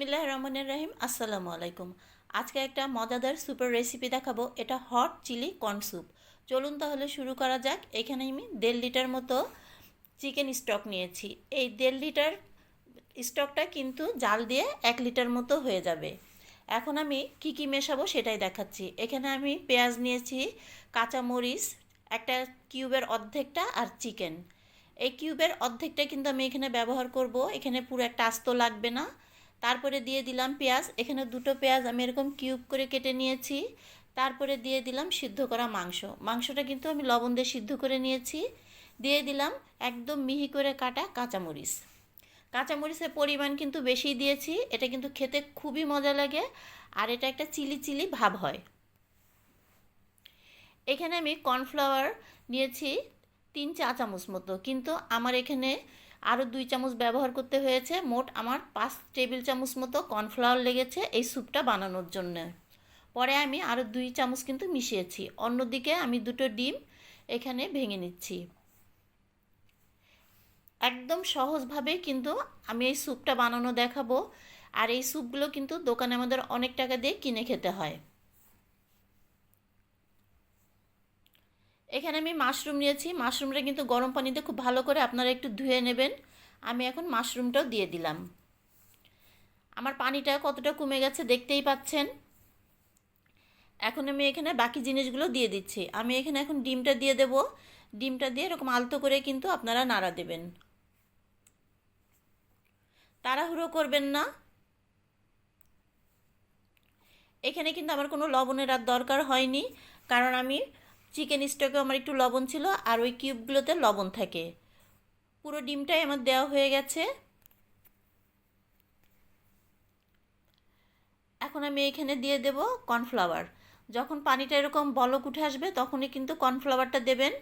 বিসমিল্লাহ রহমানের রহিম। আসসালামু আলাইকুম। আজকে একটা মজাদার সুপার রেসিপি দেখাবো। এটা হট চিলি কর্ন স্যুপ। চলুন তাহলে শুরু করা যাক। এখানে আমি দেড় লিটার মতো চিকেন স্টক নিয়েছি। এই দেড় লিটার স্টকটা কিন্তু জাল দিয়ে এক লিটার মতো হয়ে যাবে। এখন আমি কি কি মেশাবো সেটাই দেখাচ্ছি। এখানে আমি পেঁয়াজ নিয়েছি, কাঁচামরিচ, একটা কিউবের অর্ধেকটা আর চিকেন। এই কিউবের অর্ধেকটা কিন্তু আমি এখানে ব্যবহার করব। এখানে পুরো একটা আস্ত লাগবে না। তারপরে দিয়ে দিলাম পেঁয়াজ। এখানে দুটো পেঁয়াজ আমি এরকম কিউব করে কেটে নিয়েছি। তারপরে দিয়ে দিলাম সিদ্ধ করা মাংস। মাংসটা কিন্তু আমি লবণ দিয়ে সিদ্ধ করে নিয়েছি। দিয়ে দিলাম একদম মিহি করে কাটা কাঁচামরিচ। কাঁচামরিচের পরিমাণ কিন্তু বেশি দিয়েছি। এটা কিন্তু খেতে খুবই মজা লাগে। আর এটা একটা চিলি চিলি ভাব হয়। এখানে আমি কর্নফ্লাওয়ার নিয়েছি তিন চা চামচ মতো। কিন্তু আমার এখানে আরও দুই চামচ ব্যবহার করতে হয়েছে। মোট আমার পাঁচ টেবিল চামচ মতো কর্নফ্লাওয়ার লেগেছে এই স্যুপটা বানানোর জন্য। পরে আমি আরও দুই চামচ কিন্তু মিশিয়েছি। অন্যদিকে আমি দুটো ডিম এখানে ভেঙে নিচ্ছি। একদম সহজভাবে কিন্তু আমি এই স্যুপটা বানানো দেখাবো। আর এই স্যুপগুলো কিন্তু দোকানে আমাদের অনেক টাকা দিয়ে কিনে খেতে হয়। এখানে আমি মাশরুম নিয়েছি। মাশরুমটা কিন্তু গরম পানিতে খুব ভালো করে আপনারা একটু ধুয়ে নেবেন। আমি এখন মাশরুমটাও দিয়ে দিলাম। আমার পানিটা কতটা কমে গেছে দেখতেই পাচ্ছেন। এখন আমি এখানে বাকি জিনিসগুলো দিয়ে দিচ্ছি। আমি এখানে এখন ডিমটা দিয়ে দেব। ডিমটা দিয়ে এরকম আলতো করে কিন্তু আপনারা নাড়া দেবেন। তাড়াহুড়ো করবেন না। এখানে কিন্তু আমার কোনো লবণের আর দরকার হয়নি। কারণ আমি চিকেন স্টকে আমার একটু লবণ ছিল, আর ওই কিউবগুলোতে লবণ থাকে। পুরো ডিমটাই আমার দেওয়া হয়ে গেছে। এখন আমি এখানে দিয়ে দেব কর্নফ্লাওয়ার যখন পানিটা এরকম বলক উঠে আসবে, তখনই কিন্তু কর্নফ্লাওয়ারটা দেবেন।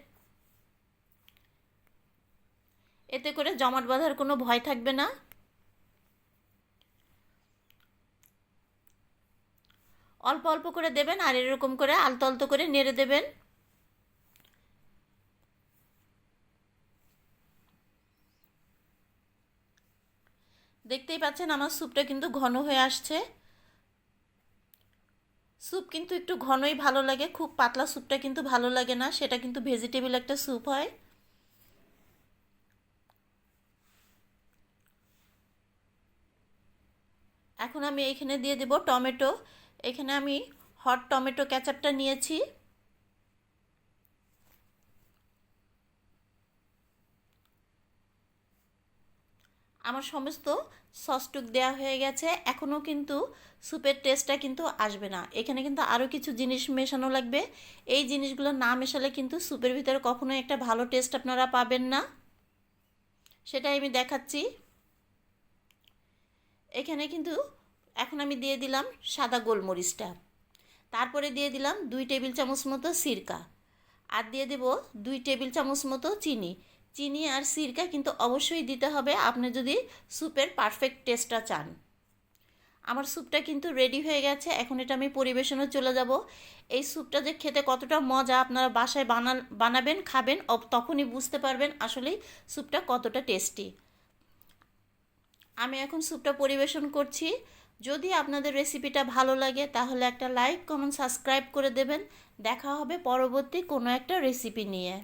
এতে করে জমাট বাঁধার কোনো ভয় থাকবে না। অল্প অল্প করে দেবেন, আর এরকম করে আলতো আলতো করে নেড়ে দেবেন। দেখতেই পাচ্ছেন আমার স্যুপটা কিন্তু ঘন হয়ে আসছে। স্যুপ কিন্তু একটু ঘনই ভালো লাগে, খুব পাতলা স্যুপটা কিন্তু ভালো লাগে না, সেটা কিন্তু ভেজিটেবল একটা স্যুপ হয়। এখন আমি এখানে দিয়ে দেব টমেটো, এখানে আমি হট টমেটো ক্যাচাপটা নিয়েছি। আমার সমস্ত সসটুক দেওয়া হয়ে গেছে। এখনও কিন্তু স্যুপের টেস্টটা কিন্তু আসবে না। এখানে কিন্তু আরও কিছু জিনিস মেশানো লাগবে। এই জিনিসগুলো না মেশালে কিন্তু স্যুপের ভিতরে কখনোই একটা ভালো টেস্ট আপনারা পাবেন না। সেটাই আমি দেখাচ্ছি। এখানে কিন্তু এখন আমি দিয়ে দিলাম সাদা গোলমরিচটা। তারপরে দিয়ে দিলাম দুই টেবিল চামচ মতো সিরকা। আর দিয়ে দেব দুই টেবিল চামচ মতো চিনি। চিনি আর সিরকা কিন্তু অবশ্যই দিতে হবে। আপনি যদি স্যুপের পারফেক্ট টেস্টটা চান। আমার স্যুপটা কিন্তু রেডি হয়ে গেছে। এখন এটা আমি পরিবেশনে চলে যাব। এই স্যুপটা যে খেতে কতটা মজা আপনারা বাসায় বানা বানাবেন, খাবেন তখনই বুঝতে পারবেন আসলেই স্যুপটা কতটা টেস্টি আমি এখন স্যুপটা পরিবেশন করছি। যদি আপনাদের রেসিপিটা ভালো লাগে, তাহলে একটা লাইক কমেন্ট সাবস্ক্রাইব করে দেবেন। দেখা হবে পরবর্তী কোনো একটা রেসিপি নিয়ে।